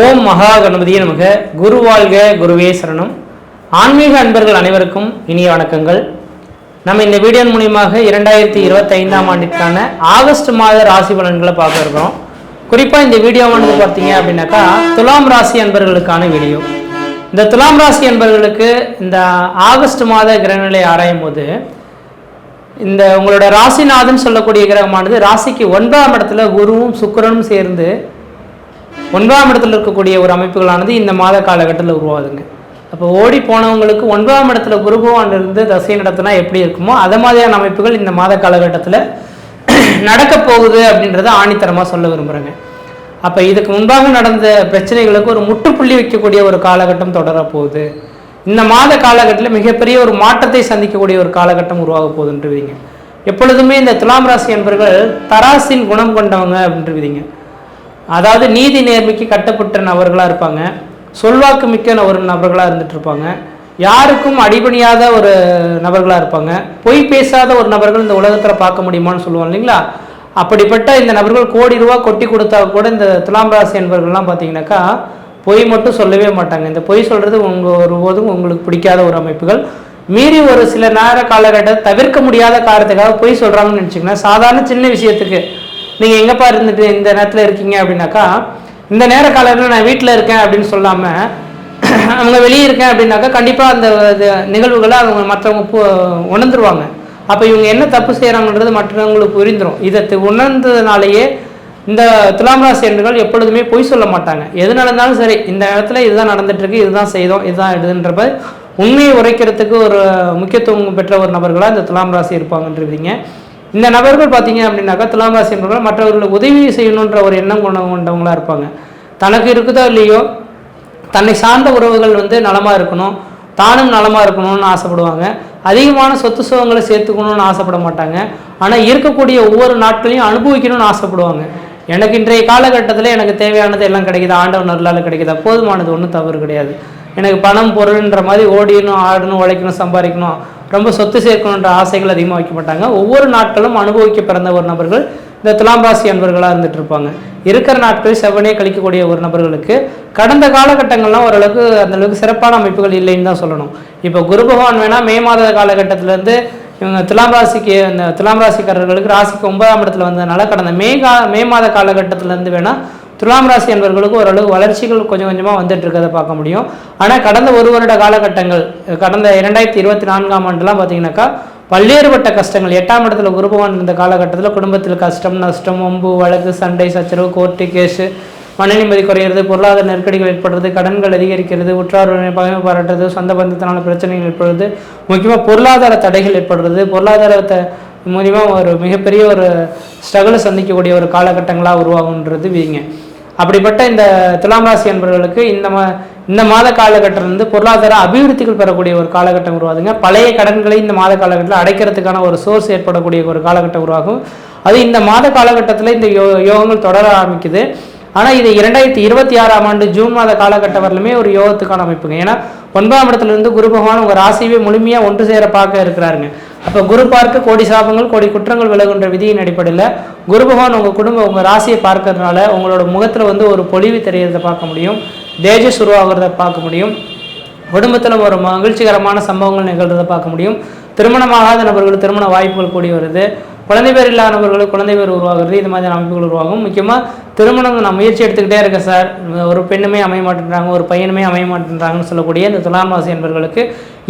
ஓம் மகா கணபதியே நமக. குரு வாழ்க குருவே சரணம். ஆன்மீக அன்பர்கள் அனைவருக்கும் இனிய வணக்கங்கள். நம்ம இந்த வீடியோ மூலியமாக இரண்டாயிரத்தி இருபத்தி ஐந்தாம் ஆண்டிற்கான ஆகஸ்ட் மாத ராசி பலன்களை பார்க்க இருக்கிறோம். குறிப்பாக இந்த வீடியோ வந்து பார்த்தீங்க அப்படின்னாக்கா துலாம் ராசி அன்பர்களுக்கான வீடியோ. இந்த துலாம் ராசி அன்பர்களுக்கு இந்த ஆகஸ்ட் மாத கிரகநிலை ஆராயும் போது இந்த உங்களோட ராசிநாதன் சொல்லக்கூடிய கிரகமானது ராசிக்கு ஒன்பதாம் இடத்துல குருவும் சுக்கிரனும் சேர்ந்து ஒன்பதாம் இடத்துல இருக்கக்கூடிய ஒரு அமைப்புகளானது இந்த மாத காலகட்டத்தில் உருவாகுதுங்க. அப்போ ஓடி போனவங்களுக்கு ஒன்பதாம் இடத்துல குரு பகவான் இருந்து தசை நடத்தினா எப்படி இருக்குமோ அதை மாதிரியான அமைப்புகள் இந்த மாத காலகட்டத்தில் நடக்க போகுது அப்படின்றத ஆணித்தரமாக சொல்ல விரும்புகிறேங்க அப்போ இதுக்கு முன்பாக நடந்த பிரச்சனைகளுக்கு ஒரு முற்றுப்புள்ளி வைக்கக்கூடிய ஒரு காலகட்டம் தொடரப் போகுது. இந்த மாத காலகட்டத்தில் மிகப்பெரிய ஒரு மாற்றத்தை சந்திக்கக்கூடிய ஒரு காலகட்டம் உருவாக போகுதுன்றீங்க எப்பொழுதுமே இந்த துலாம் ராசி என்பவர்கள் தராசின் குணம் கொண்டவங்க அப்படின்றீங்க அதாவது நீதி நேர்மைக்கு கட்டப்பட்ட நபர்களாக இருப்பாங்க. சொல்வாக்கு மிக்க ஒரு நபர்களாக இருந்துட்டு இருப்பாங்க. யாருக்கும் அடிபணியாத ஒரு நபர்களாக இருப்பாங்க. பொய் பேசாத ஒரு நபர்கள் இந்த உலகத்தில் பார்க்க முடியுமான்னு சொல்லுவோம் இல்லைங்களா? அப்படிப்பட்ட இந்த நபர்கள் கோடி ரூபா கொட்டி கொடுத்தா கூட இந்த துலாம் ராசி என்பவர்கள்லாம் பார்த்தீங்கன்னாக்கா பொய் மட்டும் சொல்லவே மாட்டாங்க. இந்த பொய் சொல்கிறது உங்கள் ஒருபோதும் உங்களுக்கு பிடிக்காத ஒரு அமைப்புகள். மீறி ஒரு சில நேர காலகட்டத்தை தவிர்க்க முடியாத காரணத்துக்காக பொய் சொல்கிறாங்கன்னு நினச்சிங்கன்னா சாதாரண சின்ன விஷயத்துக்கு நீங்கள் எங்கேப்பா இருந்துட்டு இந்த நேரத்தில் இருக்கீங்க அப்படின்னாக்கா இந்த நேர காலத்தில் நான் வீட்டில் இருக்கேன் அப்படின்னு சொல்லாமல் அவங்க வெளியே இருக்கேன் அப்படின்னாக்கா கண்டிப்பாக அந்த இது நிகழ்வுகளை அவங்க மற்றவங்க பு உணர்ந்துருவாங்க. அப்போ இவங்க என்ன தப்பு செய்கிறாங்கன்றது மற்றவங்களுக்கு புரிந்துடும் இதை உணர்ந்ததுனாலேயே இந்த துலாம் ராசி எண்கள் எப்பொழுதுமே பொய் சொல்ல மாட்டாங்க. எது நடந்தாலும் சரி இந்த இடத்துல இதுதான் நடந்துட்டுருக்கு இதுதான் செய்தோம் இதுதான் இதுன்றப்ப உண்மையை உரைக்கிறதுக்கு ஒரு முக்கியத்துவம் பெற்ற ஒரு நபர்களாக இந்த துலாம் ராசி இருப்பாங்கன்றீங்க இந்த நபர்கள் பார்த்தீங்க அப்படின்னாக்கா துலாம் ராசி என்பவர்கள் மற்றவர்களுக்கு உதவி செய்யணுன்ற ஒரு எண்ணம் கொண்ட கொண்டவங்களா இருப்பாங்க. தனக்கு இருக்குதோ இல்லையோ தன்னை சார்ந்த உறவுகள் வந்து நலமாக இருக்கணும் தானும் நலமாக இருக்கணும்னு ஆசைப்படுவாங்க. அதிகமான சொத்து சுகங்களை சேர்த்துக்கணும்னு ஆசைப்பட மாட்டாங்க. ஆனால் இருக்கக்கூடிய ஒவ்வொரு நாட்களையும் அனுபவிக்கணும்னு ஆசைப்படுவாங்க. எனக்கு இன்றைய காலகட்டத்தில் எனக்கு தேவையானது எல்லாம் கிடைக்குது? ஆண்டவன் அருளால் கிடைக்குதா? போதுமானது ஒன்றும் தவறு கிடையாது. எனக்கு பணம் பொருள்ன்ற மாதிரி ஓடிடணும் ஆடணும் உழைக்கணும் சம்பாதிக்கணும். ரொம்ப சொத்து சேர்க்கணுன்ற ஆசைகள் அதிகமாக வைக்க மாட்டாங்க ஒவ்வொரு நாட்களும் அனுபவிக்க பிறந்த ஒரு நபர்கள் இந்த துலாம் ராசி அன்பர்களாக இருந்துட்டு இருப்பாங்க. இருக்கிற நாட்கள் செவ்வனே கழிக்கக்கூடிய ஒரு நபர்களுக்கு கடந்த காலகட்டங்கள்லாம் ஓரளவுக்கு அந்தளவுக்கு சிறப்பான அமைப்புகள் இல்லைன்னு தான் சொல்லணும். இப்போ குரு பகவான் வேணால் மே மாத காலகட்டத்திலேருந்து இவங்க துலாம் ராசிக்கு இந்த துலாம் ராசிக்காரர்களுக்கு ராசிக்கு ஒன்பதாம் இடத்துல வந்ததுனால கடந்த மே கா மே மாத காலகட்டத்திலேருந்து வேணால் துலாம் ராசி என்பவர்களுக்கு ஓரளவு வளர்ச்சிகள் கொஞ்சம் கொஞ்சமாக வந்துட்டு இருக்கிறத பார்க்க முடியும். ஆனால் கடந்த ஒரு வருட காலகட்டங்கள் கடந்த இரண்டாயிரத்தி இருபத்தி நான்காம் ஆண்டுலாம் பார்த்தீங்கன்னாக்கா பல்வேறுபட்ட கஷ்டங்கள். எட்டாம் இடத்துல குருபவான் இருந்த காலகட்டத்தில் குடும்பத்தில் கஷ்டம் நஷ்டம் ஒம்பு வழக்கு சண்டை சச்சரவு கோர்ட்டு கேஸு மன நிம்மதி குறையிறது பொருளாதார நெருக்கடிகள் ஏற்படுறது கடன்கள் அதிகரிக்கிறது உற்றார் பகமை பாராட்டுறது சொந்த பந்தத்தினால பிரச்சனைகள் ஏற்படுறது முக்கியமாக பொருளாதார தடைகள் ஏற்படுறது. பொருளாதாரத்தை மூலிமா ஒரு மிகப்பெரிய ஒரு ஸ்ட்ரகிளை சந்திக்கக்கூடிய ஒரு காலகட்டங்களாக உருவாகுன்றது வீங்க. அப்படிப்பட்ட இந்த துலாம் ராசி அன்பர்களுக்கு இந்த மா இந்த மாத காலகட்டம் வந்து பொருளாதார அபிவிருத்திகள் பெறக்கூடிய ஒரு காலகட்டம் உருவாதுங்க பழைய கடன்களை இந்த மாத காலகட்டத்தில் அடைக்கிறதுக்கான ஒரு சோர்ஸ் ஏற்படக்கூடிய ஒரு காலகட்டம் உருவாகும். அது இந்த மாத காலகட்டத்தில் இந்த யோ யோகங்கள் தொடர ஆரம்பிக்குது. ஆனால் இது இரண்டாயிரத்தி இருபத்தி ஆறாம் ஆண்டு ஜூன் மாத காலகட்டம் வரலுமே ஒரு யோகத்துக்கான அமைப்புங்க. ஏன்னா ஒன்பதாம் இடத்துலேருந்து குரு பகவான் உங்கள் ராசியவே முழுமையாக ஒன்று சேர பார்க்க இருக்கிறாருங்க. அப்போ குரு பார்க்க கோடி சாபங்கள் கோடி குற்றங்கள் விலகுன்ற விதியின் அடிப்படையில் குரு பகவான் உங்கள் குடும்பம் உங்கள் ராசியை பார்க்கறதுனால உங்களோட முகத்தில் வந்து ஒரு பொலிவு தெரியறத பார்க்க முடியும். தேஜஸ் உருவாகிறத பார்க்க முடியும். குடும்பத்தில் ஒரு மகிழ்ச்சிகரமான சம்பவங்கள் நிகழ்கிறத பார்க்க முடியும். திருமணமாகாத நபர்கள் திருமண வாய்ப்புகள் கூடி வருது. குழந்தை பேர் இல்லாத நபர்களுக்கு குழந்தை பேர் உருவாகிறது. இது மாதிரி அமைப்புகள் உருவாகும். முக்கியமாக திருமணம் நான் முயற்சி எடுத்துக்கிட்டே இருக்கேன் சார். ஒரு பெண்ணுமே அமைய மாட்டேன்றாங்க ஒரு பையனுமே அமைய மாட்டேன்றாங்கன்னு சொல்லக்கூடிய இந்த துலாம் ராசி என்பவர்களுக்கு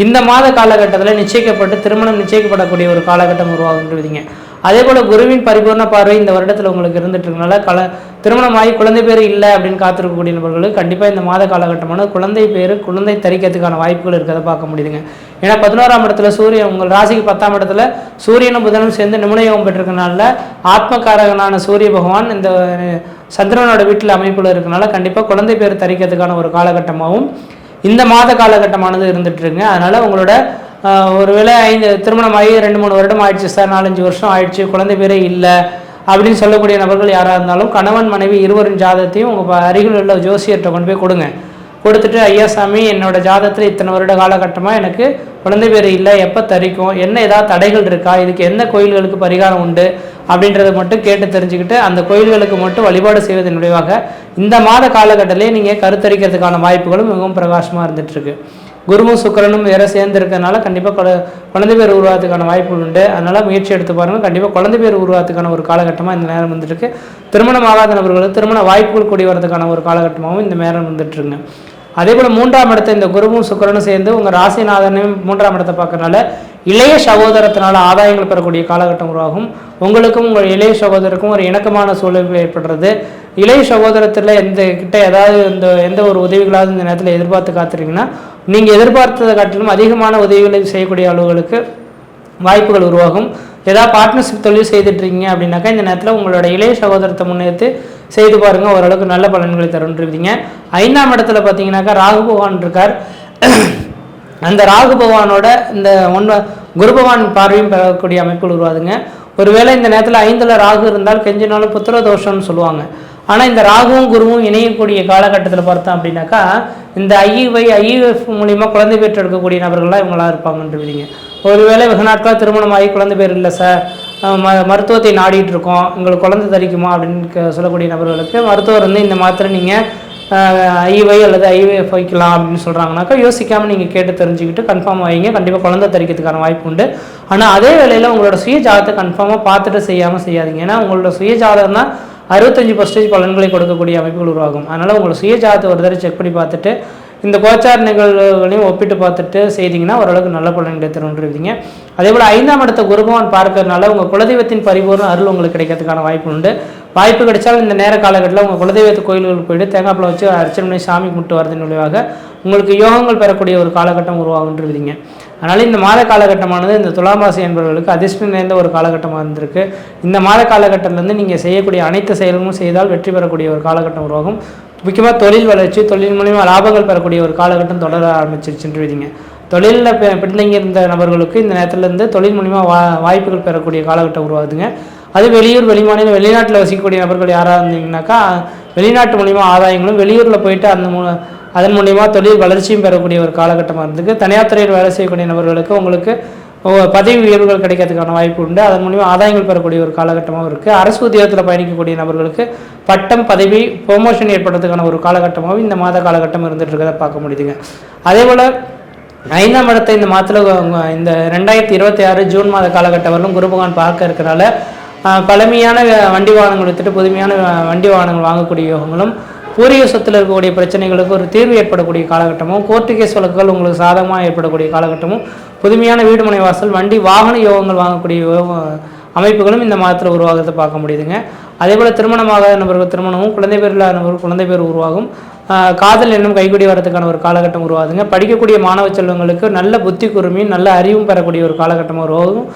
இந்த மாத காலகட்டத்தில் நிச்சயிக்கப்பட்டு திருமணம் நிச்சயிக்கப்படக்கூடிய ஒரு காலகட்டம் உருவாகுன்றீங்க. அதே போல் குருவின் பரிபூர்ண பார்வை இந்த வருடத்தில் உங்களுக்கு இருந்துட்டு இருக்கனால கல திருமணமாகி குழந்தை பேர் இல்லை அப்படின்னு காத்திருக்கக்கூடிய நபர்களுக்கு கண்டிப்பாக இந்த மாத காலகட்டமான குழந்தை பேர் குழந்தை தரிக்கிறதுக்கான வாய்ப்புகள் இருக்கிறத பார்க்க முடியுதுங்க. ஏன்னா பதினோராம் இடத்துல சூரியன் உங்கள் ராசிக்கு பத்தாம் இடத்துல சூரியனும் புதனும் சேர்ந்து நிமுனயோகம் பெற்றிருக்கனால ஆத்மகாரகனான சூரிய பகவான் இந்த சந்திரனோட வீட்டில் அமைப்பில் இருக்கனால கண்டிப்பாக குழந்தை பேர் தரிக்கிறதுக்கான ஒரு காலகட்டமாகவும் இந்த மாத காலகட்டமானது இருந்துட்டுருங்க அதனால் உங்களோட ஒருவேளை ஐந்து திருமணம் ஆகி ரெண்டு மூணு வருடம் ஆயிடுச்சு சார் நாலஞ்சு வருஷம் ஆயிடுச்சு குழந்தை பேரே இல்லை அப்படின்னு சொல்லக்கூடிய நபர்கள் யாராக இருந்தாலும் கணவன் மனைவி இருவரின் ஜாதத்தையும் உங்கள் அருகில் உள்ள ஜோசியர்கிட்ட கொண்டு போய் கொடுங்க. கொடுத்துட்டு ஐயா சாமி என்னோட ஜாதகத்தில் இத்தனை வருட காலகட்டமாக எனக்கு குழந்தை பேர் இல்லை எப்போ தரிக்கும் என்ன ஏதாவது தடைகள் இருக்கா இதுக்கு எந்த கோயில்களுக்கு பரிகாரம் உண்டு? அப்படின்றத மட்டும் கேட்டு தெரிஞ்சுக்கிட்டு அந்த கோயில்களுக்கு மட்டும் வழிபாடு செய்வதன் விளைவாக இந்த மாத காலகட்டத்திலே நீங்கள் கருத்தரிக்கிறதுக்கான வாய்ப்புகளும் மிகவும் பிரகாசமாக இருந்துகிட்ருக்கு குருவும் சுக்கிரனும் வேற சேர்ந்து இருக்கிறதுனால கண்டிப்பாக குழ குழந்தை பேர் உருவாகிறதுக்கான வாய்ப்புகள் உண்டு. அதனால் முயற்சி எடுத்து பாருங்கள் கண்டிப்பாக குழந்தை பேர் உருவாகிறதுக்கான ஒரு காலகட்டமாக இந்த நேரம் வந்துட்டுருக்கு திருமணம் ஆகாத நபர்களுக்கு திருமண வாய்ப்புகள் கூடி வரதுக்கான ஒரு காலகட்டமாகவும் இந்த நேரம் வந்துட்டுருங்க அதே போல் மூன்றாம் இடத்தை இந்த குருவும் சுக்கரனும் சேர்ந்து உங்கள் ராசிநாதனையும் மூன்றாம் இடத்தை பார்க்கறனால இளைய சகோதரத்தினால ஆதாயங்கள் பெறக்கூடிய காலகட்டம் உருவாகும். உங்களுக்கும் உங்கள் இளைய சகோதரருக்கும் ஒரு இணக்கமான சூழல் ஏற்படுறது. இளைய சகோதரத்தில் எந்த கிட்ட ஏதாவது இந்த எந்த ஒரு உதவிகளாவது இந்த நேரத்தில் எதிர்பார்த்து காத்துறீங்கன்னா நீங்கள் எதிர்பார்த்ததை காட்டிலும் அதிகமான உதவிகளை செய்யக்கூடிய அளவுகளுக்கு வாய்ப்புகள் உருவாகும். ஏதாவது பார்ட்னர்ஷிப் தொழில் செய்துட்டு இருக்கீங்க அப்படின்னாக்கா இந்த நேரத்தில் உங்களோட இளைய சகோதரத்தை முன்னேற்று செய்து பாருங்க ஓரளவுக்கு நல்ல பலன்களை தருன்றிருக்கீங்க ஐந்தாம் இடத்துல பார்த்தீங்கன்னாக்கா ராகு பகவான் இருக்கார். அந்த ராகு பகவானோட இந்த ஒன்று குரு பகவான் பார்வையும் பெறக்கூடிய அமைப்புகள் உருவாதுங்க ஒருவேளை இந்த நேரத்தில் ஐந்தில் ராகு இருந்தால் கெஞ்சினாலும் புத்திர தோஷம்னு சொல்லுவாங்க. ஆனால் இந்த ராகுவும் குருவும் இணையக்கூடிய காலகட்டத்தில் பார்த்தோம் அப்படின்னாக்கா இந்த ஐஇவை ஐஇஎஃப் மூலிமா குழந்தை பெற்று எடுக்கக்கூடிய நபர்கள்லாம் இவங்களா இருப்பாங்கன்றீங்க ஒருவேளை வெகு நாட்களாக திருமணமாகி குழந்தை பேர் இல்லை சார். ம மருத்துவத்தை நாடிட்டு இருக்கோம் உங்களுக்கு குழந்தை தரிக்குமா அப்படின்னு சொல்லக்கூடிய நபர்களுக்கு மருத்துவர் வந்து இந்த மாத்திரை நீங்கள் ஐவை அல்லது ஐவிஎஃப் வைக்கலாம் அப்படின்னு சொல்கிறாங்கனாக்கா யோசிக்காமல் நீங்கள் கேட்டு தெரிஞ்சுக்கிட்டு கன்ஃபார்ம் வைங்க. கண்டிப்பாக குழந்தை தரிக்கிறதுக்கான வாய்ப்பு உண்டு. ஆனால் அதே வேளையில் உங்களோட சுய ஜாதகத்தை கன்ஃபார்மாக பார்த்துட்டு செய்யாமல் செய்யாதீங்க. ஏன்னா உங்களோட சுய ஜாதகம் தான் அறுபத்தஞ்சு பர்சன்டேஜ் பலன்களை கொடுக்கக்கூடிய அமைப்புகள் உருவாகும். அதனால் உங்களோட சுய ஜாதகத்தை ஒரு தடவை செக் பண்ணி பார்த்துட்டு இந்த கோச்சார நிகழ்வுகளையும் ஒப்பிட்டு பார்த்துட்டு செய்தீங்கன்னா ஓரளவுக்கு நல்ல பலன்களை தருன்றீங்க அதே போல் ஐந்தாம் இடத்த குருபவான் பார்க்கறதுனால உங்கள் குலதெய்வத்தின் பரிபூர்ண அருள் உங்களுக்கு கிடைக்கிறதுக்கான வாய்ப்பு உண்டு. வாய்ப்பு கிடைச்சால் இந்த நேர காலகட்டத்தில் உங்கள் குலதெய்வத்து கோயில்களுக்கு போயிட்டு தேங்காய் பழம் வச்சு அர்ச்சனை பண்ணி சாமி கும்பிட்டு வரதன் விளைவாக உங்களுக்கு யோகங்கள் பெறக்கூடிய ஒரு காலகட்டம் உருவாகுன்றீங்க அதனால் இந்த மாத காலகட்டமானது இந்த துலாம் ராசி என்பவர்களுக்கு அதிர்ஷ்டம் நிறைந்த ஒரு காலகட்டமாக இருந்திருக்கு. இந்த மாத காலகட்டத்திலேருந்து நீங்கள் செய்யக்கூடிய அனைத்து செயல்களும் செய்தால் வெற்றி பெறக்கூடிய ஒரு காலகட்டம் உருவாகும். முக்கியமாக தொழில் வளர்ச்சி தொழில் மூலிமா லாபங்கள் பெறக்கூடிய ஒரு காலகட்டம் தொடர ஆரம்பிச்சிருச்சுன்றீங்க தொழிலில் பின்தங்கி இருந்த நபர்களுக்கு இந்த நேரத்துலேருந்து தொழில் மூலிமா வா வாய்ப்புகள் பெறக்கூடிய காலகட்டம் உருவாகுதுங்க. அது வெளியூர் வெளிமாநில வெளிநாட்டில் வசிக்கக்கூடிய நபர்கள் யாராக இருந்தீங்கன்னாக்கா வெளிநாட்டு மூலிமா ஆதாயங்களும் வெளியூரில் போயிட்டு அந்த மூ அதன் மூலிமா தொழில் வளர்ச்சியும் பெறக்கூடிய ஒரு காலகட்டமாக இருந்துக்கு தனியார் துறையில் வேலை செய்யக்கூடிய நபர்களுக்கு உங்களுக்கு பதவி உயர்வுகள் கிடைக்கிறதுக்கான வாய்ப்பு உண்டு. அதன் மூலிமா ஆதாயங்கள் பெறக்கூடிய ஒரு காலகட்டமாகவும் இருக்குது அரசு உத்தியோகத்தில் பயணிக்கக்கூடிய நபர்களுக்கு பட்டம் பதவி ப்ரொமோஷன் ஏற்படுறதுக்கான ஒரு காலகட்டமாகவும் இந்த மாத காலகட்டம் இருந்துகிட்டு இருக்கிறத பார்க்க முடியுதுங்க. அதே போல் ஐந்தாம் இடத்தை இந்த மாதத்தில் இந்த ரெண்டாயிரத்தி இருபத்தி ஆறு ஜூன் மாத காலகட்டம் வரலும் பார்க்க இருக்கிறனால பழமையான வண்டி வாகனங்கள் வித்துட்டு புதுமையான வண்டி வாகனங்கள் வாங்கக்கூடிய யோகங்களும் பூரிய சொத்தில் இருக்கக்கூடிய பிரச்சனைகளுக்கு ஒரு தீர்வு ஏற்படக்கூடிய காலகட்டமும் கோர்ட்டு கேஸ் வழக்குகள் உங்களுக்கு சாதகமாக ஏற்படக்கூடிய காலகட்டமும் புதுமையான வீடு முனைவாசல் வண்டி வாகன யோகங்கள் வாங்கக்கூடிய அமைப்புகளும் இந்த மாதத்தில் உருவாகிறத பார்க்க முடியுதுங்க. அதே போல் திருமணமாகாத நபர்கள் திருமணமும் குழந்தை பேர் இல்லாத நபர்கள் குழந்தை பேர் உருவாகும். காதல் எண்ணம் கைகூடி வரதுக்கான ஒரு காலகட்டம் உருவாதுங்க படிக்கக்கூடிய மாணவ செல்வங்களுக்கு நல்ல புத்தி குறுமையும் நல்ல அறிவும் பெறக்கூடிய ஒரு காலகட்டம் உருவாகும்.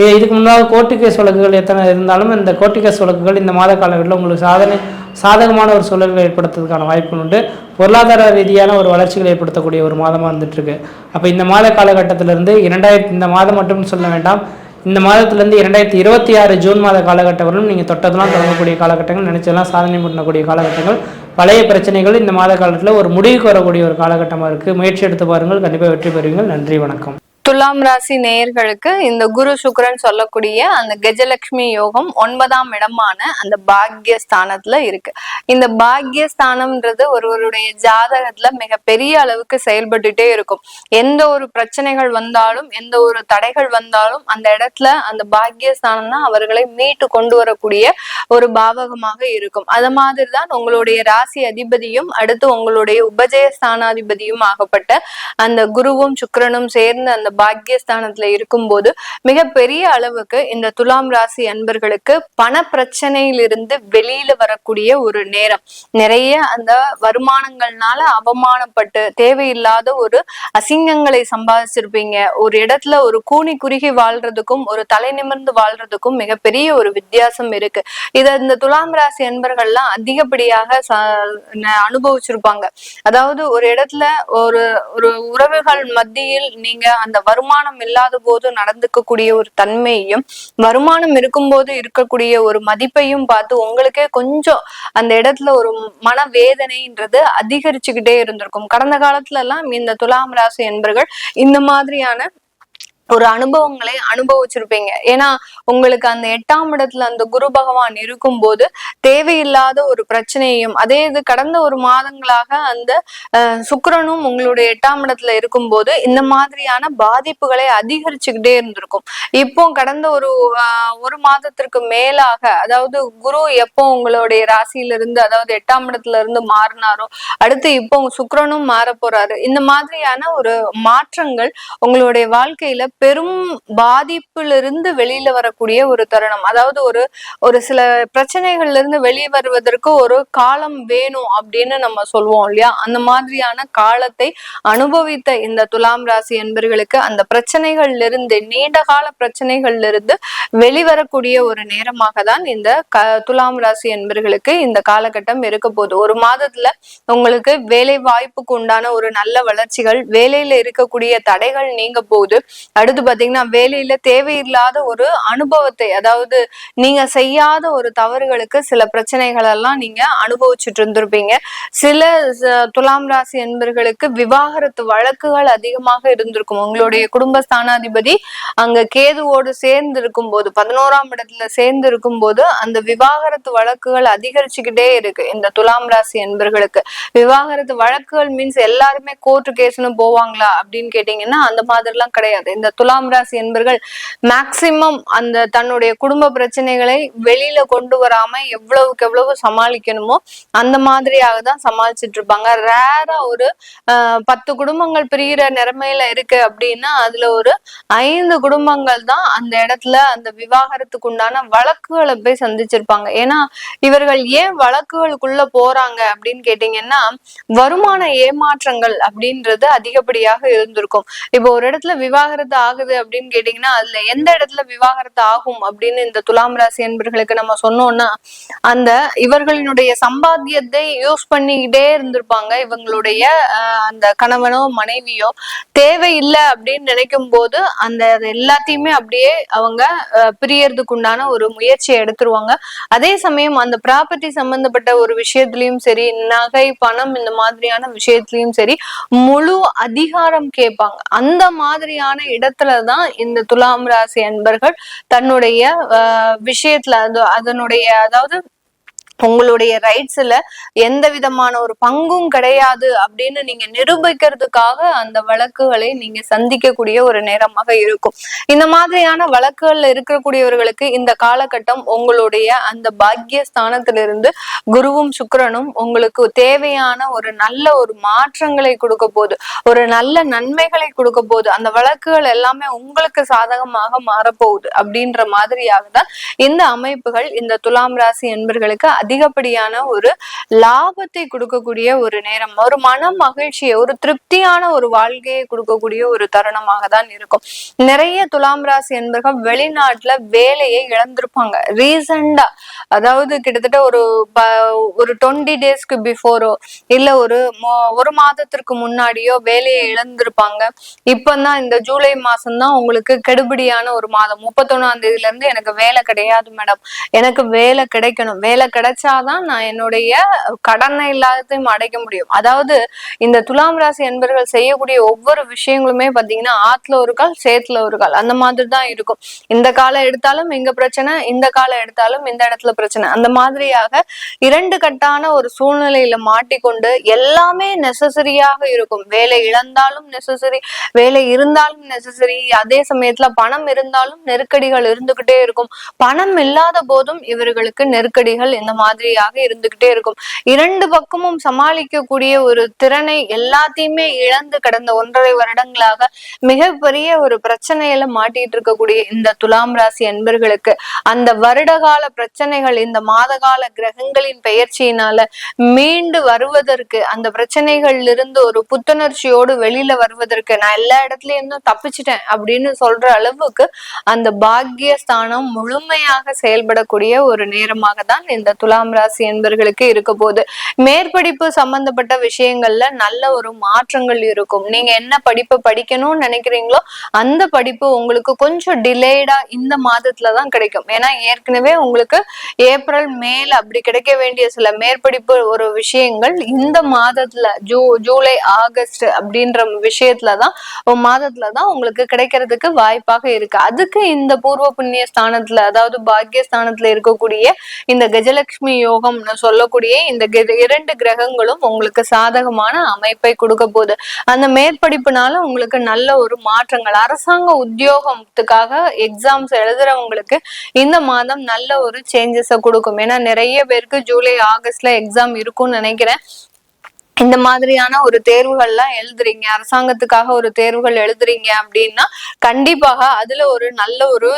இதுக்கு முன்னால் கோர்ட்டு கேஸ் வழக்குகள் எத்தனை இருந்தாலும் இந்த கோர்ட்டு கேஸ் வழக்குகள் இந்த மாத காலகட்டத்தில் உங்களுக்கு சாதனை சாதகமான ஒரு சூழல்களை ஏற்படுத்துறதுக்கான வாய்ப்புகள் உண்டு. பொருளாதார ரீதியான ஒரு வளர்ச்சிகளை ஏற்படுத்தக்கூடிய ஒரு மாதமாக இருந்துட்டு அப்போ இந்த மாத காலகட்டத்திலிருந்து இரண்டாயிரத்தி இந்த மாதம் மட்டும் சொல்ல வேண்டாம். இந்த மாதத்திலேருந்து இரண்டாயிரத்தி இருபத்தி ஆறு ஜூன் மாத காலகட்டம் வரலும் நீங்கள் தொட்டதெல்லாம் தொடங்கக்கூடிய காலகட்டங்கள் நினைச்சதெல்லாம் சாதனை பண்ணக்கூடிய காலகட்டங்கள். பழைய பிரச்சனைகள் இந்த மாத காலத்தில் ஒரு முடிவுக்கு வரக்கூடிய ஒரு காலகட்டமாக இருக்குது முயற்சி எடுத்து பாருங்கள். கண்டிப்பாக வெற்றி பெறுவீங்கள் நன்றி வணக்கம். துலாம் ராசி நேயர்களுக்கு இந்த குரு சுக்கரன் சொல்லக்கூடிய அந்த கஜலட்சுமி யோகம் ஒன்பதாம் இடமான அந்த பாக்ய ஸ்தானத்துல இருக்கு. இந்த பாக்ய ஸ்தானம்ன்றது ஒருவருடைய ஜாதகத்துல மிக பெரிய அளவுக்கு செயல்பட்டுட்டே இருக்கும். எந்த ஒரு பிரச்சனைகள் வந்தாலும் எந்த ஒரு தடைகள் வந்தாலும் அந்த இடத்துல அந்த பாக்ய ஸ்தானம் தான் அவர்களை மீட்டு கொண்டு வரக்கூடிய ஒரு பாவகமாக இருக்கும். அது மாதிரிதான் உங்களுடைய ராசி அதிபதியும் அடுத்து உங்களுடைய உபஜய ஸ்தானாதிபதியும் ஆகப்பட்ட அந்த குருவும் சுக்கிரனும் சேர்ந்து அந்த பாக்கியஸ்தானத்துல இருக்கும்போது மிகப்பெரிய அளவுக்கு இந்த துலாம் ராசி அன்பர்களுக்கு பண பிரச்சனையிலிருந்து வெளியில வரக்கூடிய ஒரு நேரம். நிறைய அந்த வருமானங்கள்னால அவமானப்பட்டு தேவையில்லாத ஒரு அசிங்கங்களை சம்பாதிச்சிருப்பீங்க. ஒரு இடத்துல ஒரு கூனி குறுகி வாழ்றதுக்கும் ஒரு தலை நிமிர்ந்து வாழ்றதுக்கும் மிகப்பெரிய ஒரு வித்தியாசம் இருக்கு. இத இந்த துலாம் ராசி அன்பர்கள்லாம் அதிகப்படியாக அனுபவிச்சிருப்பாங்க. அதாவது ஒரு இடத்துல ஒரு ஒரு உறவுகள் மத்தியில் நீங்க அந்த வருமானம் இல்லாத போது நடந்துக்கக்கூடிய ஒரு தன்மையையும் வருமானம் இருக்கும்போது இருக்கக்கூடிய ஒரு மதிப்பையும் பார்த்து உங்களுக்கே கொஞ்சம் அந்த இடத்துல ஒரு மனவேதனைன்றது அதிகரிச்சுக்கிட்டே இருந்திருக்கும். கடந்த காலத்துல எல்லாம் இந்த துலாம் ராசி என்பர்கள் இந்த மாதிரியான ஒரு அனுபவங்களை அனுபவிச்சிருப்பீங்க. ஏன்னா உங்களுக்கு அந்த எட்டாம் இடத்துல அந்த குரு பகவான் இருக்கும்போது தேவையில்லாத ஒரு பிரச்சனையும் அதே இது கடந்த ஒரு மாதங்களாக அந்த அஹ், உங்களுடைய எட்டாம் இடத்துல இருக்கும் போது இந்த மாதிரியான பாதிப்புகளை அதிகரிச்சுக்கிட்டே இருந்திருக்கும். இப்போ கடந்த ஒரு ஒரு மாதத்திற்கு மேலாக அதாவது குரு எப்போ உங்களுடைய ராசியிலிருந்து அதாவது எட்டாம் இடத்துல இருந்து மாறினாரோ அடுத்து இப்போ சுக்கரனும் மாற போறாரு இந்த மாதிரியான ஒரு மாற்றங்கள் உங்களுடைய வாழ்க்கையில பெரும் பாதிப்பிலிருந்து வெளியில வரக்கூடிய ஒரு தருணம். அதாவது ஒரு ஒரு சில பிரச்சனைகள்ல இருந்து வெளியே வருவதற்கு ஒரு காலம் வேணும் அப்படின்னு நம்ம சொல்லுவோம் இல்லையா? அந்த மாதிரியான காலத்தை அனுபவித்த இந்த துலாம் ராசி என்பர்களுக்கு அந்த பிரச்சனைகள்ல இருந்து நீண்ட கால பிரச்சனைகள்ல இருந்து வெளிவரக்கூடிய ஒரு நேரமாக தான் இந்த க துலாம் ராசி என்பர்களுக்கு இந்த காலகட்டம் இருக்க போகுது. ஒரு மாதத்துல உங்களுக்கு வேலை வாய்ப்புக்கு உண்டான ஒரு நல்ல வளர்ச்சிகள் வேலையில இருக்கக்கூடிய தடைகள் நீங்க போகுது. அடுத்து பாத்தீங்கன்னா வேலையில தேவையில்லாத ஒரு அனுபவத்தை அதாவது நீங்க செய்யாத ஒரு தவறுகளுக்கு சில பிரச்சனைகள் எல்லாம் நீங்க அனுபவிச்சுட்டு இருந்திருப்பீங்க. சில துலாம் ராசி என்பர்களுக்கு விவாகரத்து வழக்குகள் அதிகமாக இருந்திருக்கும். உங்களுடைய குடும்ப ஸ்தானாதிபதி அங்க கேதுவோடு சேர்ந்து இருக்கும் போது பதினோராம் இடத்துல சேர்ந்து இருக்கும் போது அந்த விவாகரத்து வழக்குகள் அதிகரிச்சுக்கிட்டே இருக்கு இந்த துலாம் ராசி என்பர்களுக்கு. விவாகரத்து வழக்குகள் மீன்ஸ் எல்லாருமே கோர்ட்டு கேஸ்னு போவாங்களா அப்படின்னு கேட்டீங்கன்னா அந்த மாதிரிலாம் கிடையாது. இந்த துலாம் ராசி என்பர்கள் மேக்சிமம் அந்த தன்னுடைய குடும்ப பிரச்சனைகளை வெளியில கொண்டு வராம எவ்வளவுக்கு எவ்வளவு சமாளிக்கணுமோ அந்த மாதிரியாக தான் சமாளிச்சுட்டு இருப்பாங்க. ரேரா ஒரு பத்து குடும்பங்கள் பிரிகிற நிலைமையில இருக்கு அப்படின்னா அதுல ஒரு ஐந்து குடும்பங்கள் தான் அந்த இடத்துல அந்த விவாகரத்துக்கு உண்டான வழக்குகளை போய் சந்திச்சிருப்பாங்க. ஏன்னா இவர்கள் ஏன் வழக்குகளுக்குள்ள போறாங்க அப்படின்னு கேட்டீங்கன்னா வருமான ஏமாற்றங்கள் அப்படின்றது அதிகப்படியாக இருந்திருக்கும். இப்போ ஒரு இடத்துல விவாகரத்து ஆகுது அப்படின்னு கேட்டீங்கன்னா அதுல எந்த இடத்துல விவாகரத்து ஆகும் அப்படின்னு இந்த துலாம் ராசி என்பர்களுக்கு நம்ம சொன்னோம்னா அந்த இவர்களினுடைய சம்பாத்தியத்தை யூஸ் பண்ணிக்கிட்டே இருந்திருப்பாங்க. இவங்களுடைய அந்த கணவனோ மனைவியோ தேவையில்லை அப்படின்னு நினைக்கும் போது அந்த எல்லாத்தையுமே அப்படியே அவங்க பிரியறதுக்கு உண்டான ஒரு முயற்சியை எடுத்துருவாங்க. அதே சமயம் அந்த ப்ராப்பர்ட்டி சம்பந்தப்பட்ட ஒரு விஷயத்துலயும் சரி நகை பணம் இந்த மாதிரியான விஷயத்துலயும் சரி முழு அதிகாரம் கேட்பாங்க. அந்த மாதிரியான இடத்துலதான் இந்த துலாம் ராசி அன்பர்கள் தன்னுடைய விஷயத்துல அது அதனுடைய அதாவது உங்களுடைய ரைட்ஸ்ல எந்த விதமான ஒரு பங்கும் கிடையாது அப்படின்னு நீங்க நிரூபிக்கிறதுக்காக அந்த வழக்குகளை நீங்க சந்திக்கக்கூடிய ஒரு நேரமாக இருக்கும். இந்த மாதிரியான வழக்குகள்ல இருக்கக்கூடியவர்களுக்கு இந்த காலகட்டம் உங்களுடைய அந்த பாக்கிய ஸ்தானத்திலிருந்து குருவும் சுக்கரனும் உங்களுக்கு தேவையான ஒரு நல்ல ஒரு மாற்றங்களை கொடுக்க போகுது ஒரு நல்ல நன்மைகளை கொடுக்க போகுது அந்த வழக்குகள் எல்லாமே உங்களுக்கு சாதகமாக மாறப்போகுது அப்படின்ற மாதிரியாக தான் இந்த அமைப்புகள் இந்த துலாம் ராசி என்பர்களுக்கு அதிகப்படியான ஒரு லாபத்தை கொடுக்கக்கூடிய ஒரு நேரம் ஒரு மன மகிழ்ச்சியை ஒரு திருப்தியான ஒரு வாழ்க்கையை கொடுக்கக்கூடிய ஒரு தருணமாக தான் இருக்கும். நிறைய துலாம் ராசி என்பர்கள் வெளிநாட்டுல வேலையை இழந்திருப்பாங்க. ரீசண்டா அதாவது கிட்டத்தட்ட ஒரு ஒரு டுவெண்ட்டி டேஸ்க்கு பிஃபோரோ இல்ல ஒரு ஒரு மாதத்திற்கு முன்னாடியோ வேலையை இழந்திருப்பாங்க. இப்பதான் இந்த ஜூலை மாசம் தான் உங்களுக்கு கெடுபடியான ஒரு மாதம். முப்பத்தொன்னாம் தேதியில இருந்து எனக்கு வேலை கிடையாது மேடம். எனக்கு வேலை கிடைக்கணும். வேலை கிடைச்சாதான் நான் என்னுடைய கடனை எல்லாத்தையும் அடைக்க முடியும். அதாவது இந்த துலாம் ராசி என்பர்கள் செய்யக்கூடிய ஒவ்வொரு விஷயங்களுமே பாத்தீங்கன்னா ஆத்துல ஒரு கால் சேத்துல ஒரு கால். அந்த மாதிரி தான் இருக்கும். இந்த காலம் எடுத்தாலும் இங்க பிரச்சனை? இந்த காலம் எடுத்தாலும் இந்த இடத்துல பிரச்சனை. அந்த மாதிரியாக இரண்டு கட்டான ஒரு சூழ்நிலையில மாட்டிக்கொண்டு எல்லாமே நெசசரியாக இருக்கும். வேலை இழந்தாலும் நெசசரி வேலை இருந்தாலும் நெசசரி அதே சமயத்துல பணம் இருந்தாலும் நெருக்கடிகள் இருந்துகிட்டே இருக்கும். பணம் இல்லாத போதும் இவர்களுக்கு நெருக்கடிகள் இந்த மாதிரியாக இருந்துகிட்டே இருக்கும். இரண்டு பக்கமும் சமாளிக்கக்கூடிய ஒரு திறனை எல்லாத்தையுமே இழந்து கடந்த ஒன்றரை வருடங்களாக மிகப்பெரிய ஒரு பிரச்சனையில மாட்டிட்டு இருக்கக்கூடிய இந்த துலாம் ராசி அன்பர்களுக்கு அந்த வருடகால பிரச்சனைகள் இந்த மாதகால கிரகங்களின் பெயர்ச்சியினால மீண்டு வருவதற்கு அந்த பிரச்சனைகள்ல இருந்து ஒரு புத்துணர்ச்சியோடு வெளியில வருவதற்கு நான் எல்லா இடத்துலயும் இருந்தும் தப்பிச்சிட்டேன் அப்படின்னு சொல்ற அளவுக்கு அந்த பாக்கியஸ்தானம் முழுமையாக செயல்படக்கூடிய ஒரு நேரமாக தான் இந்த துலா துலாம் ராசி என்பர்களுக்கு இருக்க போகுது மேற்படிப்பு சம்பந்தப்பட்ட விஷயங்கள்ல நல்ல ஒரு மாற்றங்கள் இருக்கும். நீங்க என்ன படிப்பு படிக்கணும்னு நினைக்கிறீங்களோ அந்த படிப்பு உங்களுக்கு கொஞ்சம் டிலேடா இந்த மாதத்துல தான் கிடைக்கும். ஏன்னா ஏற்கனவே உங்களுக்கு ஏப்ரல் மேல அப்படி கிடைக்க வேண்டிய சில மேற்படிப்பு ஒரு விஷயங்கள் இந்த மாதத்துல ஜூ ஜூலை ஆகஸ்ட் அப்படின்ற விஷயத்துலதான் மாதத்துல தான் உங்களுக்கு கிடைக்கிறதுக்கு வாய்ப்பாக இருக்கு. அதுக்கு இந்த பூர்வ புண்ணிய ஸ்தானத்துல அதாவது பாக்கிய ஸ்தானத்துல இருக்கக்கூடிய இந்த கஜலட்சுமி யோகம்னு சொல்லக்கூடிய இந்த இரண்டு கிரகங்களும் உங்களுக்கு சாதகமான அமைப்பை கொடுக்க போகுது. அந்த மேற்படிப்புனால உங்களுக்கு நல்ல ஒரு மாற்றங்கள். அரசாங்க உத்தியோகத்துக்காக எக்ஸாம்ஸ் எழுதுறவங்களுக்கு இந்த மாதம் நல்ல ஒரு சேஞ்சஸ கொடுக்கும். ஏன்னா நிறைய பேருக்கு ஜூலை ஆகஸ்ட்ல எக்ஸாம் இருக்கும்னு நினைக்கிறேன். இந்த மாதிரியான ஒரு தேர்வுகள்லாம் எழுதுறீங்க. அரசாங்கத்துக்காக ஒரு தேர்வுகள் எழுதுறீங்க அப்படின்னா கண்டிப்பாக அதுல ஒரு நல்ல ஒரு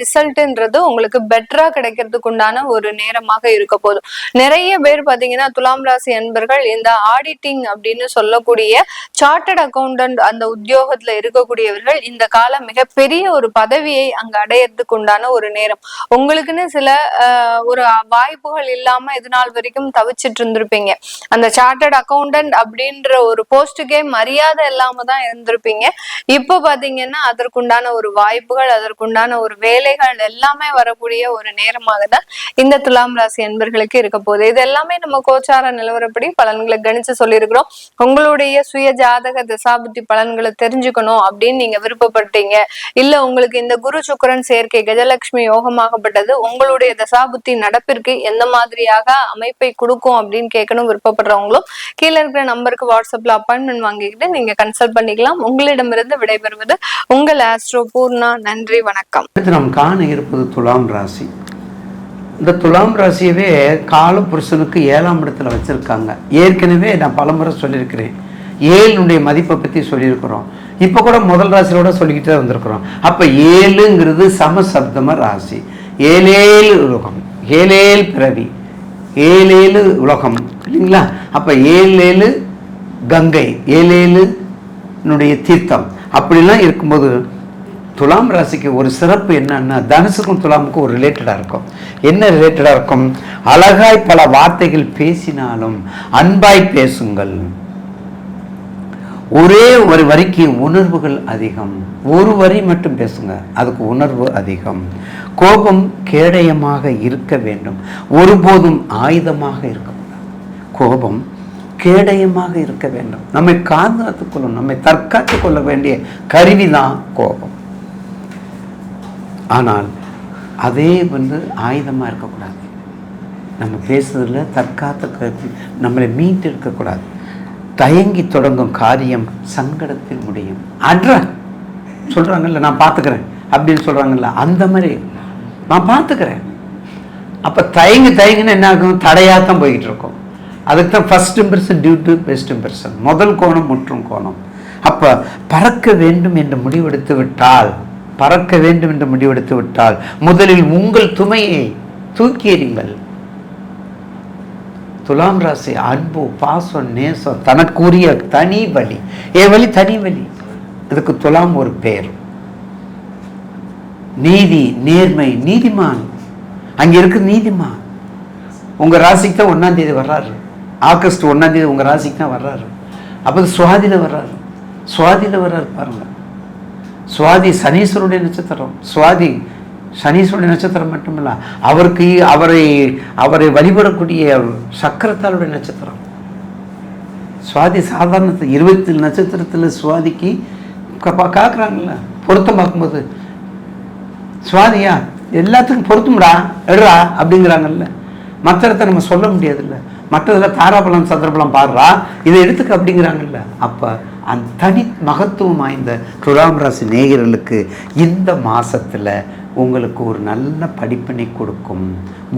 ரிசல்ட்ன்றது உங்களுக்கு பெட்டரா கிடைக்கிறதுக்கு உண்டான ஒரு நேரமாக இருக்க போதும். நிறைய பேர் பாத்தீங்கன்னா துலாம் ராசி அன்பர்கள் இந்த ஆடிட்டிங் அப்படின்னு சொல்லக்கூடிய சார்ட்டர்ட் அக்கௌண்டன்ட் அந்த உத்தியோகத்துல இருக்கக்கூடியவர்கள் இந்த காலம் மிகப்பெரிய ஒரு பதவியை அங்க அடையறதுக்கு உண்டான ஒரு நேரம். உங்களுக்குன்னு சில ஒரு வாய்ப்புகள் இல்லாம இது நாள் வரைக்கும் தவிச்சிட்டு இருந்திருப்பீங்க. அந்த சார்ட்டர்ட் அக்கௌண்டன்ட் அப்படின்ற ஒரு போஸ்டுக்கே மரியாதை இல்லாம தான் இருந்திருப்பீங்க. இப்போ பாத்தீங்கன்னா அதற்குண்டான ஒரு வாய்ப்புகள் அதற்குண்டான ஒரு வேலைகள் எல்லாமே வரக்கூடிய ஒரு நேரமாக தான் இந்த துலாம் ராசி அன்பர்களுக்கு இருக்க போகுது. இது எல்லாமே நம்ம கோச்சார நிலவரப்படி பலன்களை கணிச்சு சொல்லியிருக்கிறோம். உங்களுடைய சுய ஜாதக திசாபுத்தி பலன்களை தெரிஞ்சுக்கணும் அப்படின்னு நீங்க விருப்பப்பட்டீங்க. இல்ல உங்களுக்கு இந்த குரு சுக்கரன் சேர்க்கை கஜலட்சுமி யோகமாகப்பட்டது உங்களுடைய தசாபுத்தி நடப்பிற்கு எந்த மாதிரியாக அமைப்பை கொடுக்கும் அப்படின்னு கேட்கணும் விருப்பப்படுறவங்களும் கீழே இருக்கிற நம்பருக்கு வாட்ஸ்அப்ல அப்பாயின்மெண்ட் வாங்கிக்கிட்டு நீங்க கன்சல்ட் பண்ணிக்கலாம். உங்களிடமிருந்து விடைபெறுவது உங்கள் ஆஸ்ட்ரோ பூர்ணா. நன்றி வணக்கம். நம் நாம் காண இருப்பது துலாம் ராசி. இந்த துலாம் ராசியவே காலபுருஷனுக்கு ஏழாம் இடத்துல வச்சிருக்காங்க. ஏற்கனவே நான் பலமுறை சொல்லியிருக்கிறேன். ஏழுனுடைய மதிப்பை பற்றி சொல்லியிருக்கிறோம். இப்போ கூட முதல் ராசியோட சொல்லிக்கிட்டே வந்திருக்கிறோம். அப்போ ஏழுங்கிறது சமசப்தம ராசி. ஏழேழு உலகம். ஏழேழு பிறவி. ஏழேழு உலகம். இல்லைங்களா? அப்போ ஏழு கங்கை ஏழு ஏழுனுடைய தீர்த்தம். அப்படிலாம் இருக்கும்போது துலாம் ராசிக்கு ஒரு சிறப்பு என்னன்னா தனுசுக்கும் துலாமுக்கும் ஒரு ரிலேட்டடாக இருக்கும். என்ன ரிலேட்டடாக இருக்கும்? அழகாய் பல வார்த்தைகள் பேசினாலும் அன்பாய் பேசுங்கள். ஒரே ஒரு வரிக்கு உணர்வுகள் அதிகம். ஒரு வரி மட்டும் பேசுங்க அதுக்கு உணர்வு அதிகம். கோபம் கேடயமாக இருக்க வேண்டும். ஒருபோதும் ஆயுதமாக இருக்கும் கோபம் கேடயமாக இருக்க வேண்டும். நம்மை காத்துக் கொள்ளும் நம்மை தற்காத்துக் கொள்ள வேண்டிய கருவிதான் கோபம். ஆனால் அதே வந்து ஆயுதமாக இருக்கக்கூடாது. நம்ம பேசுறதுல தற்காத்த கருத்து நம்மளை மீட்டு இருக்கக்கூடாது தயங்கி தொடங்கும் காரியம் சங்கடத்தில் முடியும். அட்ற சொல்கிறாங்கல்ல நான் பார்த்துக்கிறேன் அப்படின்னு சொல்கிறாங்கல்ல அந்த மாதிரி. நான் பார்த்துக்கிறேன் அப்போ தயங்கி தயங்கினா என்ன ஆகும்? தடையாக தான் போய்கிட்டு இருக்கோம். அதுக்கு தான் first impression due to best impression முதல் கோணம் முற்றும் கோணம். அப்போ பறக்க வேண்டும் என்று முடிவெடுத்து விட்டால் பறக்க வேண்டும் என்று முடிவெடுத்து விட்டால் முதலில் உங்கள் துமையை தூக்கி எறிங்கள் துலாம் ராசி அன்பு பாசம் நேசம் தனக்குரிய தனி வழி ஏ வழி தனி வழி இதுக்கு துலாம் ஒரு பேர். நீதி நேர்மை நீதிமான். அங்கே இருக்கு நீதிமான். உங்கள் ராசிக்கு தான் ஒன்றாந்தேதி வர்றாரு. ஆகஸ்ட் ஒன்னாம் தேதி உங்க ராசிக்கு தான் வர்றாரு. அப்போ சுவாதியில் வர்றாரு. சுவாதியில் வர்றாரு பாருங்க. சுவாதி சனீஸ்வருடைய நட்சத்திரம். சுவாதி சனீஸ்வருடைய நட்சத்திரம் மட்டுமில்ல அவருக்கு அவரை அவரை வழிபடக்கூடிய சக்கரத்தாளுடைய நட்சத்திரம். சுவாதி சாதாரண இருபத்தி நட்சத்திரத்தில் சுவாதிக்கு காக்குறாங்கல்ல பொருத்தம் பார்க்கும்போது. சுவாதியா எல்லாத்துக்கும் பொருத்தம்டா எடுறா அப்படிங்கிறாங்கல்ல. மற்றத்தை நம்ம சொல்ல முடியாதுல்ல. மற்றதில் தாராபலம் சந்திரபலம் பாடுறா. இதை எடுத்துக்க அப்படிங்கிறாங்கல்ல. அப்போ அந்த தனி மகத்துவம் வாய்ந்த துலாம் ராசி நேயர்களுக்கு இந்த மாதத்தில் உங்களுக்கு ஒரு நல்ல படிப்பினை கொடுக்கும்.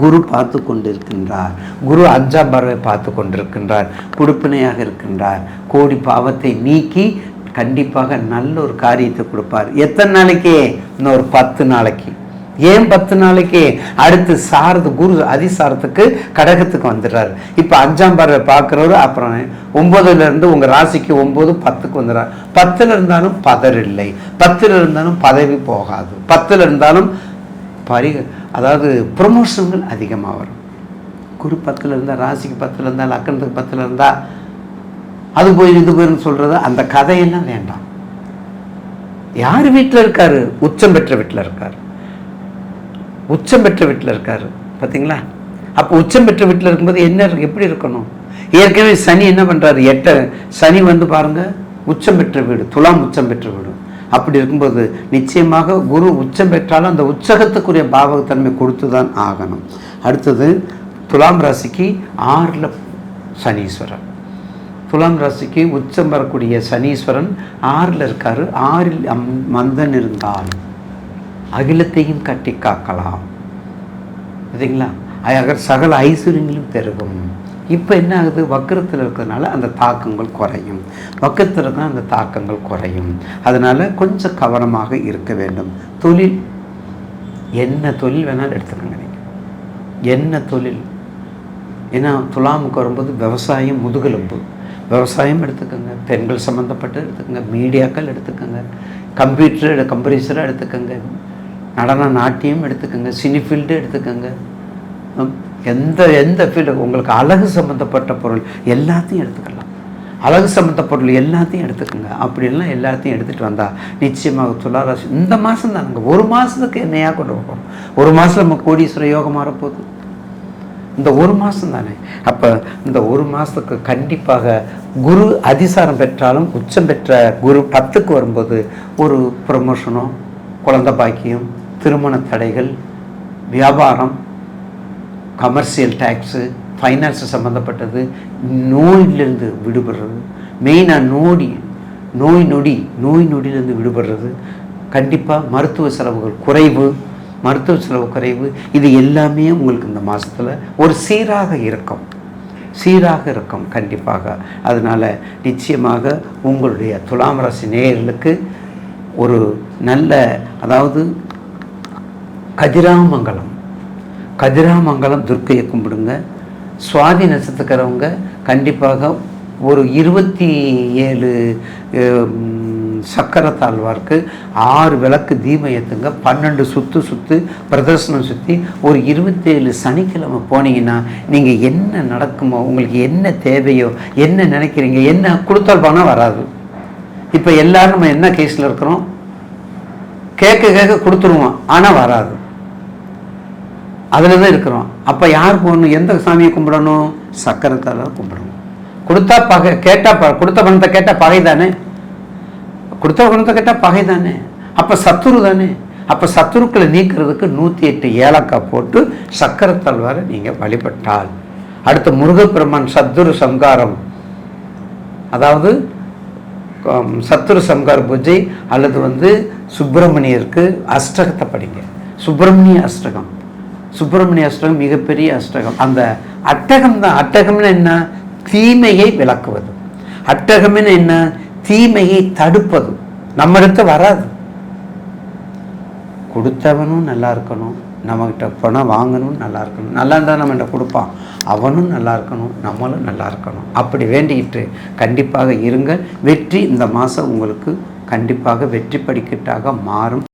குரு பார்த்து கொண்டிருக்கின்றார். குரு அஞ்சாம் பறவை பார்த்து கொண்டிருக்கின்றார். கொடுப்பினையாக இருக்கின்றார். கோடி பாவத்தை நீக்கி கண்டிப்பாக நல்ல ஒரு காரியத்தை கொடுப்பார். எத்தனை நாளைக்கு? இன்னும் ஒரு பத்து நாளைக்கு. ஏன் பத்து நாளைக்கு அடுத்து சாரது குரு அதிசாரத்துக்கு கடகத்துக்கு வந்துடுறாரு. இப்போ அஞ்சாம் பார்வை பார்க்குறவர் அப்புறம் ஒன்பதுல இருந்து உங்க ராசிக்கு ஒன்பது பத்துக்கு வந்துடுறார். பத்துல இருந்தாலும் பதர் இல்லை பத்துல இருந்தாலும் பதவி போகாது. பத்துல இருந்தாலும் பரி அதாவது ப்ரொமோஷன்கள் அதிகமாக வரும். குரு பத்தில் இருந்தால் ராசிக்கு பத்தில் இருந்தால் லக்கணத்துக்கு பத்தில் இருந்தால் அது போய் இது போயிருந்து சொல்கிறது அந்த கதையெல்லாம் வேண்டாம். யார் வீட்டில் இருக்காரு? உச்சம் பெற்ற வீட்டில் இருக்காரு. உச்சம் பெற்ற வீட்டில் இருக்காரு. பார்த்தீங்களா? அப்போ உச்சம் பெற்ற வீட்டில் இருக்கும்போது என்ன எப்படி இருக்கணும்? ஏற்கனவே சனி என்ன பண்ணுறாரு எட்ட. சனி வந்து பாருங்க உச்சம் பெற்ற வீடு துலாம் உச்சம் பெற்ற வீடு. அப்படி இருக்கும்போது நிச்சயமாக குரு உச்சம் பெற்றாலும் அந்த உச்சகத்துக்குரிய பாவகத்தன்மை கொடுத்து தான் ஆகணும். அடுத்தது துலாம் ராசிக்கு ஆறில் சனீஸ்வரன் துலாம் ராசிக்கு உச்சம் வரக்கூடிய சனீஸ்வரன் ஆறில் இருக்காரு. ஆறில் அம் மந்தன் இருந்தாலும். அகிலத்தையும் கட்டி காக்கலாம். சரிங்களா? அகர் சகல ஐஸ்வர்யங்களும் பெருகும். இப்போ என்ன ஆகுது? வக்கரத்தில் இருக்கிறதுனால அந்த தாக்கங்கள் குறையும். வக்கரத்தில் இருக்கிற அந்த தாக்கங்கள் குறையும். அதனால் கொஞ்சம் கவனமாக இருக்க வேண்டும். தொழில். என்ன தொழில் வேணாலும் எடுத்துக்கோங்க நீங்கள் என்ன தொழில்? ஏன்னா துலாமுக்கு வரும்போது விவசாயம் முதுகெலும்பு. விவசாயம் எடுத்துக்கோங்க. பெண்கள் சம்மந்தப்பட்டு எடுத்துக்கோங்க. மீடியாக்கள் எடுத்துக்கோங்க. கம்ப்யூட்டர் கம்ப்யூட்டரை எடுத்துக்கோங்க. நடன நாட்டியம் எடுத்துக்கோங்க சினி ஃபீல்டு எடுத்துக்கோங்க. எந்த எந்த ஃபீல்டு உங்களுக்கு அழகு சம்மந்தப்பட்ட பொருள் எல்லாத்தையும் எடுத்துக்கலாம். அழகு சம்மந்த பொருள் எல்லாத்தையும் எடுத்துக்கோங்க. அப்படியெல்லாம் எல்லாத்தையும் எடுத்துகிட்டு வந்தால் நிச்சயமாக துளாராசி. இந்த மாதம் தானுங்க ஒரு மாதத்துக்கு என்னையாக கொண்டு போகிறோம் ஒரு மாதம் நம்ம கோடீஸ்வர யோகம் மாறப்போகுது இந்த ஒரு மாதம் தானே. அப்போ இந்த ஒரு மாதத்துக்கு கண்டிப்பாக குரு அதிசாரம் பெற்றாலும் உச்சம் பெற்ற குரு பத்துக்கு வரும்போது ஒரு ப்ரமோஷனோ குழந்த பாக்கியம் திருமண தடைகள் வியாபாரம் கமர்ஷியல் டேக்ஸு ஃபைனான்ஸு சம்மந்தப்பட்டது நோயிலிருந்து விடுபடுறது. மெயினாக நோடி நோய் நொடி நோய் நொடியிலேருந்து விடுபடுறது. கண்டிப்பாக மருத்துவ செலவுகள் குறைவு மருத்துவ செலவு குறைவு இது எல்லாமே உங்களுக்கு இந்த மாதத்தில் ஒரு சீராக இருக்கும். சீராக இருக்கும் கண்டிப்பாக. அதனால் நிச்சயமாக உங்களுடைய துலாம் ராசி நேயர்களுக்கு ஒரு நல்ல அதாவது கதிராமங்கலம். கதிராமங்கலம் துர்க்கையை கும்பிடுங்க. சுவாதி நட்சத்திரக்காரவங்க கண்டிப்பாக ஒரு இருபத்தி ஏழு சக்கர தாழ்வார்க்கு ஆறு விளக்கு தீபம் ஏற்றுங்க பன்னெண்டு சுற்று சுற்று பிரதர்சனம் சுற்றி ஒரு இருபத்தேழு சனிக்கிழமை போனீங்கன்னா நீங்கள் என்ன நடக்குமோ உங்களுக்கு என்ன தேவையோ என்ன நினைக்கிறீங்க என்ன கொடுத்தால் பணம் வராது. இப்போ எல்லாரும் நம்ம என்ன கேஸில் இருக்கிறோம்? கேட்க கேட்க கொடுத்துருவோம் ஆனால் வராது. அதில் தான் இருக்கிறோம். அப்போ யார் போகணும் எந்த சாமியை கும்பிடணும்? சக்கரத்தால் கும்பிடணும். கொடுத்தா பகை கேட்டால் ப கொடுத்த பணத்தை கேட்டால் பகை தானே கொடுத்த பணத்தை கேட்டால் பகை தானே அப்போ சத்துரு தானே அப்போ சத்துருக்களை நீக்கிறதுக்கு நூற்றி எட்டு ஏலக்காய் போட்டு சக்கரத்தால் வர நீங்கள் வழிபட்டால். அடுத்து முருகப்பெருமான் சத்துரு சங்காரம். அதாவது சத்துரு சங்கார பூஜை அல்லது வந்து சுப்பிரமணியருக்கு அஷ்டகத்தை படிங்க. சுப்பிரமணிய அஷ்டகம். சுப்பிரமணிய அஷ்டகம் மிகப்பெரிய அஷ்டகம். அந்த அட்டகம் தான். அட்டகம்னு என்ன? தீமையை விளக்குவது. அட்டகம்னு என்ன? தீமையை தடுப்பது. நம்மகிட்ட வராது. கொடுத்தவனும் நல்லா இருக்கணும். நம்மகிட்ட பணம் வாங்கணும் நல்லா இருக்கணும். நல்லா இருந்தால் நம்ம கொடுப்பான். அவனும் நல்லா இருக்கணும். நம்மளும் நல்லா இருக்கணும். அப்படி வேண்டிக்கிட்டு கண்டிப்பாக இருங்கள். வெற்றி இந்த மாதம் உங்களுக்கு கண்டிப்பாக வெற்றி படிக்கட்டாக மாறும்.